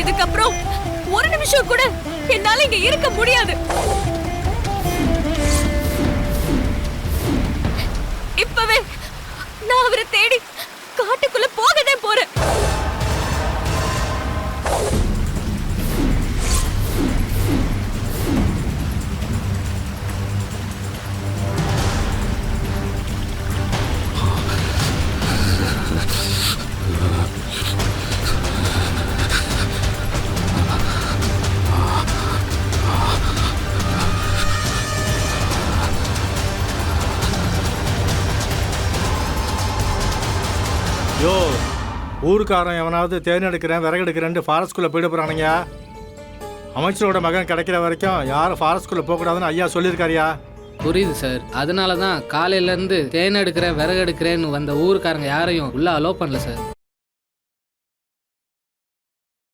இதுக்கப்புறம் ஒரு நிமிஷம் கூட என்னால இங்க இருக்க முடியாது. இப்பவே நான் அவரை தேடி யோ ஊருக்காரன் எவனாவது தேன் எடுக்கிறேன் விறகு எடுக்கிறேன்ட்டு ஃபாரஸ்ட்குள்ளே போயிட போகிறானுங்க அமைச்சரோட மகன் கிடைக்கிற வரைக்கும் யாரும் ஃபாரஸ்ட்குள்ளே போகக்கூடாதுன்னு ஐயா சொல்லியிருக்காரியா? புரியுது சார் அதனால தான் காலையிலேருந்து தேன் எடுக்கிறேன் விறகு எடுக்கிறேன்னு வந்த ஊருக்காரங்க யாரையும் உள்ள அலோவ் பண்ணல சார்